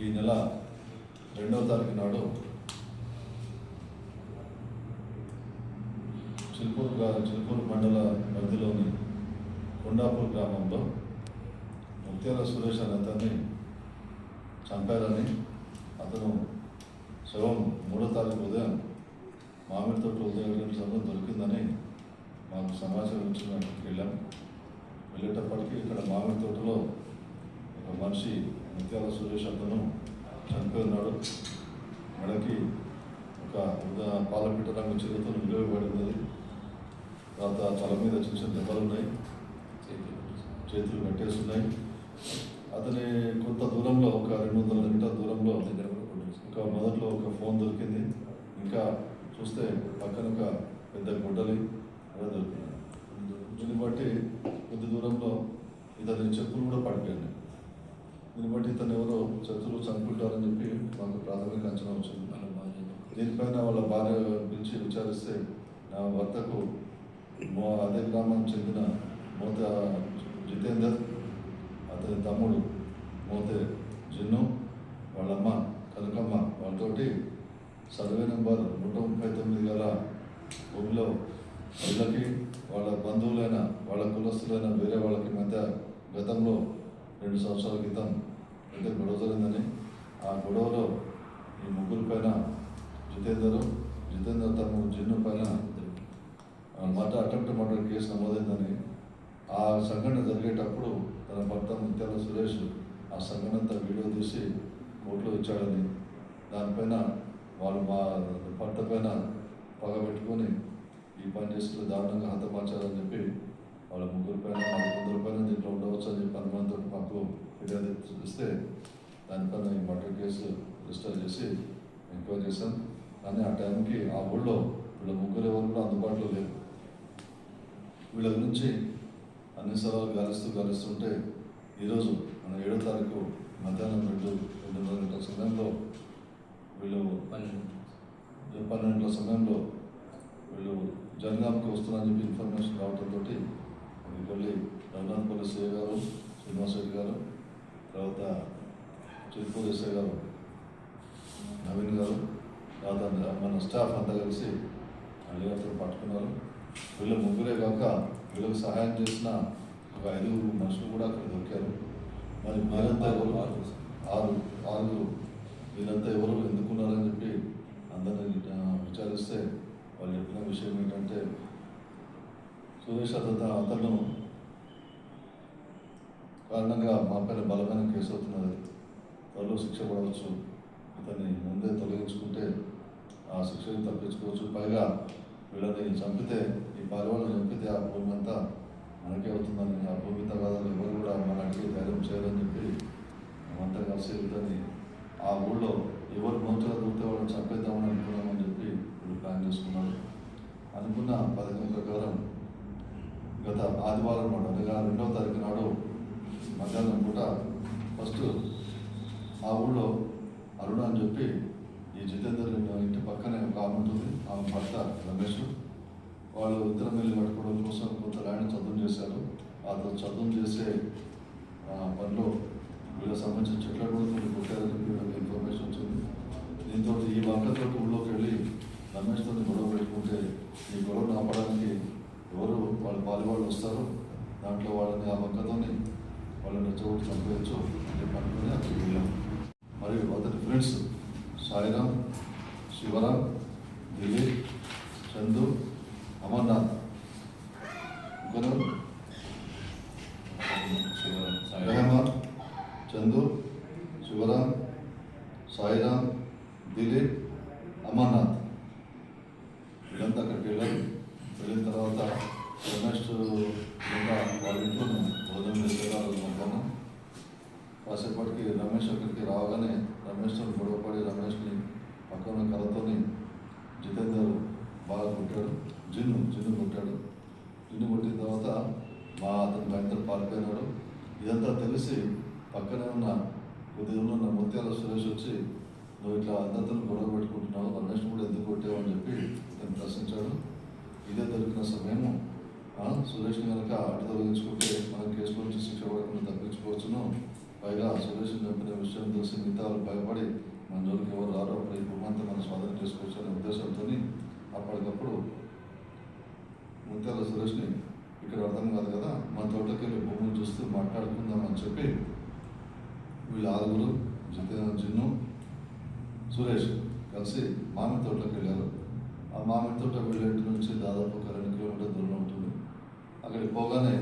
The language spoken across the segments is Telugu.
ఈ నెల రెండవ తారీఖు నాడు చిలుకూరు గా- మండల పరిధిలోని కొండాపూర్ గ్రామంలో ముత్యాల సురేష్ అనే అతన్ని చంపారని అతను శవం మూడో తారీఖు ఉదయం మామిడి తోట ఉదయం సమయం దొరికిందని మాకు సమాచారం ఇచ్చిన వెళ్ళాం. వెళ్ళేటప్పటికీ ఇక్కడ మామిడి తోటలో ఒక మనిషి ముత్యాల సురేష్ అతను చనిపోయినాడు. మెడకి ఒక ఉద- పాలపిట్ట రంగు చిరుతో నిలవబడి తర్వాత తల మీద చిన్న చిన్న దెబ్బలు ఉన్నాయి. చేతులు కట్టేస్తున్నాయి. అతని కొంత దూరంలో ఒక రెండు వందల మీటర్ దూరంలో ఒక మొదట్లో ఒక ఫోన్ దొరికింది. ఇంకా చూస్తే పక్కన ఒక పెద్ద గుడ్డలి కూడా దొరికింది. దీన్ని బట్టి కొద్ది దూరంలో ఇతని చెప్పులు కూడా పడిపోయినాయి. దీన్ని బట్టి ఇతను ఎవరో శత్రువు చనుకుంటారని చెప్పి మాకు ప్రాథమిక అంచనా వచ్చింది దీనిపైన వాళ్ళ భార్య పిలిచి విచారిస్తే నా భర్తకు అదే గ్రామానికి చెందిన మోత జితేందర్ అతని తమ్ముడు మోతే జిన్ను వాళ్ళమ్మ కనకమ్మ వాళ్ళతోటి సర్వే నెంబర్ నూట ముప్పై తొమ్మిది గల భూమిలో వీళ్ళకి వాళ్ళ బంధువులైన వాళ్ళ కులస్తులైన వేరే వాళ్ళకి మధ్య గతంలో రెండు సంవత్సరాల క్రితం అయితే గొడవ జరిగిందని. ఆ గొడవలో ఈ ముగ్గురు పైన జితేందర్ జితేందర్ తమ జిన్ను పైన మర్డర్ అటెంప్ట్ మర్డర్ కేసు నమోదైందని. ఆ సంఘటన జరిగేటప్పుడు తన భర్త ముత్యాల సురేష్ ఆ సంఘటన అంతా వీడియో తీసి కోర్టులో ఇచ్చాడని. దానిపైన వాళ్ళు మా భర్త పైన పగ పెట్టుకొని ఈ పని చేస్తున్న దారుణంగా హతమార్చారని చెప్పి వాళ్ళ ముగ్గురు పైన వాళ్ళ కొందరి పైన దీంట్లో ఉండవచ్చు అని చెప్పి అనుమానంతో మాకు ఫిర్యాదు చూపిస్తే దానిపైన ఈ మర్డర్ కేసు రిజిస్టర్ చేసి ఎంక్వైరీ చేశాం కానీ ఆ టైంకి ఆ ఊళ్ళో వీళ్ళ ముగ్గురు ఎవరు కూడా అందుబాటులో లేరు వీళ్ళ గురించి అన్ని సవాలు గాలిస్తూ గాలిస్తుంటే ఈరోజు మన ఏడో తారీఖు మధ్యాహ్నం రెండు రెండున్నర గంటల సమయంలో వీళ్ళు పన్నెండు గంటల సమయంలో వీళ్ళు జనగాంకి వస్తున్నారని చెప్పి ఇన్ఫర్మేషన్ రావడంతో వెళ్ళి రఘునాథపల్లి సిఐ గారు శ్రీనివాసరెడ్డి గారు తర్వాత చిరుపూర్ ఎస్ఐ గారు నవీన్ గారు తర్వాత మన స్టాఫ్ అంతా కలిసి అల్లిగారితో పట్టుకున్నారు వీళ్ళు ముగ్గురే కాక వీళ్ళకి సహాయం చేసిన ఒక ఐదుగురు మనుషులు కూడా అక్కడ దొరికారు. మరి మీరంతా ఎవరు? ఆరు ఆరుగురు వీళ్ళంతా ఎవరు? ఎందుకున్నారని చెప్పి అందరిని విచారిస్తే వాళ్ళు చెప్పిన విషయం ఏంటంటే సురేష్ అతను అతను కారణంగా మా పైన బలమైన కేసు అవుతున్నది. త్వరలో శిక్ష పడవచ్చు. అతన్ని ముందే తొలగించుకుంటే ఆ శిక్షని తప్పించుకోవచ్చు. పైగా వీళ్ళని చంపితే ఈ పాలవాళ్ళని చంపితే ఆ భూమి అంతా మనకే అవుతుందని ఆ భూమి తర్వాత ఎవరు కూడా మనకి ధైర్యం చేయాలని చెప్పి మేమంతా కలిసి వీళ్ళని ఆ ఊళ్ళో ఎవరు మోచగా దూరితే వాళ్ళని చంపేద్దామని అనుకున్నామని చెప్పి వీళ్ళు ప్లాన్ చేసుకున్నారు. అనుకున్న పథకం ప్రకారం ఆదివారం నాడు అనగా రెండవ తారీఖు నాడు మధ్యాహ్నం పూట ఫస్ట్ ఆ ఊళ్ళో అరుణ అని చెప్పి ఈ జితేందర్ ఇంటి పక్కనే ఒక ఆమె ఉంటుంది ఆమె భర్త రమేష్. వాళ్ళు ఇద్దరం వెళ్ళి పట్టుకోవడం కోసం కొంత ల్యాండ్ చదువు చేశారు. ఆ చదువు చేసే పనిలో వీళ్ళకి సంబంధించిన చెట్ల కూడా కొన్ని కొట్టారని వీళ్ళకి ఇన్ఫర్మేషన్ వచ్చింది. దీంతో ఈ వంకతో ఊళ్ళోకి వెళ్ళి రమేష్తో గొడవ పెట్టుకుంటే ఈ గొడవ ఆపడానికి వాళ్ళ పాలి వస్తారు. దాంట్లో వాళ్ళని ఆ వంకతోని వాళ్ళని రెచ్చగొట్టి చంపేయచ్చు అని అనుకుని అక్కడికి వెళ్ళాం. మరియు అతని ఫ్రెండ్స్ సాయిరామ్ శివరామ్ దిలీప్ చందు అమర్నాథ్. ఇంకొకరు రెహమాన్ చందు శివరామ్ సాయిరామ్ దిలీప్ అమర్నాథ్ వీళ్ళంతా అక్కడికి వెళ్ళారు వెళ్ళిన తర్వాత రమేష్ ఇంకా ఇంట్లో భోజనం చేసేవాళ్ళు మధ్యాహ్నం కాసేపటికి రమేష్ అక్కడికి రాగానే రమేష్తో గొడవపడి రమేష్ని పక్కన కలతోని జితేందర్ బాగా కొట్టాడు. జిన్ను జిన్ను కొట్టాడు. జిన్ను కొట్టిన తర్వాత మా అతను భయంకర పారిపోయినాడు. ఇదంతా తెలిసి పక్కనే ఉన్న ఉదయంలో ఉన్న ముత్యాల సురేష్ వచ్చి నువ్వు ఇట్లా అందరితో గొడవ పెట్టుకుంటున్నావు రమేష్ కూడా ఎందుకు కొట్టావు? అని చెప్పి ఇతను ప్రశ్నించాడు. ఇదే దొరికిన సమయము ఆ, సురేష్ని కనుక అడ్డు తొలగించుకుంటే మనం కేసులో నుంచి శిక్ష పడకుండా తప్పించుకోవచ్చును పైగా సురేష్ చెప్పిన విషయం తెలిసి మిగతా వాళ్ళు భయపడి మన జోలికి ఎవరు రారో ఈ భూమంతా మనం స్వాధీనం చేసుకోవచ్చు అనే ఉద్దేశంతో అప్పటికప్పుడు ముత్యాల సురేష్ని ఇక్కడ అర్థం కాదు కదా మన తోటకి వెళ్ళి భూమిని చూస్తూ మాట్లాడుకుందాం అని చెప్పి వీళ్ళ ఆరుగురు జితేంద్ర జిన్ను సురేష్ కలిసి మామిడి తోటలోకి వెళ్ళారు. ఆ మామిడి తోట వెళ్ళేటి ఇంటి నుంచి దాదాపు ఒక రెండు కిలోమీటర్ దూరం ఉంటుంది. అక్కడికి పోగానే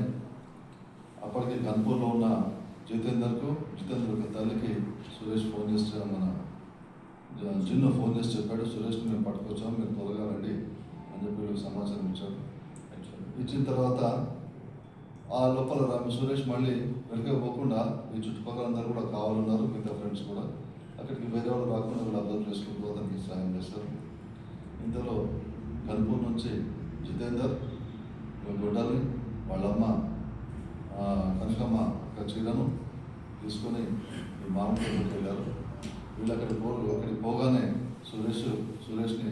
అప్పటికి కన్పూర్లో ఉన్న జితేందర్కు జితేందర్ తల్లికి సురేష్ ఫోన్ చేస్తే మన జిన్ను ఫోన్ చేసి చెప్పాడు సురేష్ని మేము పట్టుకొచ్చాం మీరు త్వరగా రండి అని చెప్పి వీళ్ళకి సమాచారం ఇచ్చాడు ఇచ్చిన తర్వాత ఆ లోపల సురేష్ మళ్ళీ వెనక పోకుండా ఈ చుట్టుపక్కల అందరూ కూడా కావాలన్నారు మిగతా ఫ్రెండ్స్ కూడా అక్కడికి వేరే వాళ్ళు రాకుండా వీళ్ళు అర్థం చేసుకుంటూ అతనికి సాయం చేస్తారు ఇంతలో కనుపూర్ నుంచి జితేందర్ గుడ్డల్ని వాళ్ళమ్మ కనకమ్మ ఒక చీరను తీసుకొని ఈ మామిడికి వెళ్ళారు. వీళ్ళు అక్కడికి పో అక్కడికి పోగానే సురేష్ సురేష్ని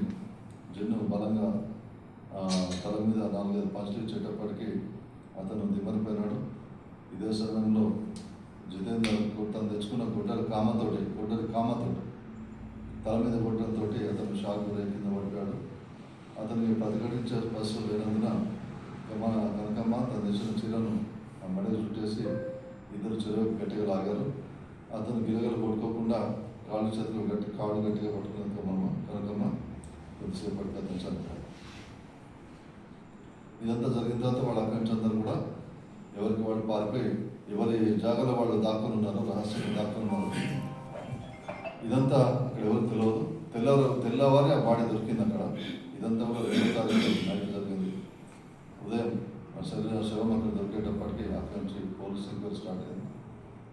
జన్ను బలంగా తల మీద నాలుగైదు పంచులు ఇచ్చేటప్పటికి అతను దిమ్మరిపోయినాడు. ఇదే సమయంలో జితేందర్ తను తెచ్చుకున్న గుడ్డలు కామతోటి గుడ్డలు కామతోటి తల మీద గుడ్డలతో అతను షాక్ గురై కింద పడిపోయాడు. అతనికి ప్రతిఘటించే పరిస్థితులు లేనందున మన కనకమ్మ తన తెచ్చిన చీరను ఆ మడి చుట్టేసి ఇద్దరు చెరువు గట్టిగా లాగారు. అతను గిలగలు కొట్టుకోకుండా కాళ్ళు చేతులు గట్టి కాళ్ళు గట్టిగా పట్టుకున్న కమ్మమ్మ కనకమ్మ కొద్దిసేపటి అతను చనిపోయాడు ఇదంతా జరిగిన తర్వాత వాళ్ళ అక్కడి అందరూ కూడా ఎవరికి వాళ్ళు పారిపోయి ఎవరి జాగాలో వాళ్ళు దాక్కుని ఉన్నారు రహస్యంగా దాక్కుని ఉన్నారు ఇదంతా అక్కడ ఎవరికి తెలియదు తెల్లవారు తెల్లవారి ఆ బాడీ దొరికింది అక్కడ. ఇదంతా కూడా తారీఖు నైట్ జరిగింది ఉదయం ఆ శరీర శవం అక్కడ దొరికేటప్పటికి అక్కడి నుంచి పోలీస్ ఎంక్వైరీ స్టార్ట్ అయింది.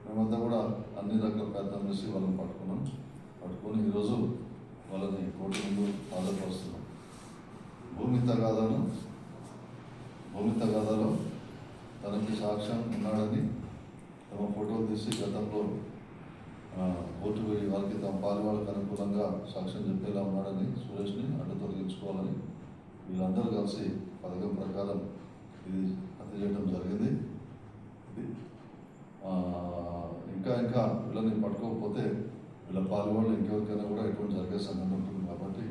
మేమంతా కూడా అన్ని రకాల ప్రయత్నం చేసి వాళ్ళని పట్టుకున్నాం. పట్టుకొని ఈరోజు వాళ్ళని కోర్టు ముందు హాజరుపరుస్తున్నాం. భూమి తగాదాను భూమి తగాదాలో తనకి సాక్ష్యం ఉన్నాడని తమ ఫోటోలు తీసి గతంలో కోర్టు పోయి వారికి తమ పాలి వాళ్ళకి అనుకూలంగా సాక్ష్యం చెప్పేలా ఉన్నాడని సురేష్ని అడ్డు తొలగించుకోవాలని వీళ్ళందరూ కలిసి పథకం ప్రకారం ఇది హత్య చేయడం జరిగింది. ఇంకా ఇంకా వీళ్ళని పట్టుకోకపోతే వీళ్ళ పాలి వాళ్ళు ఇంకెవరికైనా కూడా ఎటువంటి జరిగే సంఘటన ఉంటుంది కాబట్టి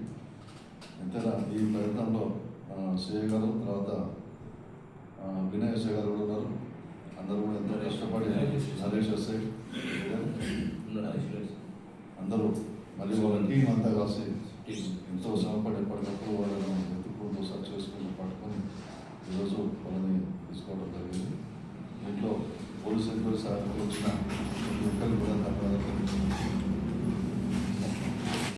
ఎంతైనా ఈ ప్రయత్నంలో సిఏ గారు తర్వాత వినయ్ ఎస్ఐ గారు కూడా ఉన్నారు. అందరూ కూడా ఎంతో కష్టపడి నరేష్ ఎస్ఐ. అందరూ మళ్ళీ వాళ్ళ టీం అంతా కలిసి ఎంతో శ్రమపడి ఎప్పటికప్పుడు వాళ్ళని వెతుక్కుంటూ సర్చ్ చేసుకుంటూ పట్టుకొని ఈరోజు వాళ్ళని తీసుకోవడం జరిగింది. దీంట్లో పోలీసు అధికారులు సార్ వచ్చిన ప్రతి ఒక్కరికి కూడా ధన్యవాదాలు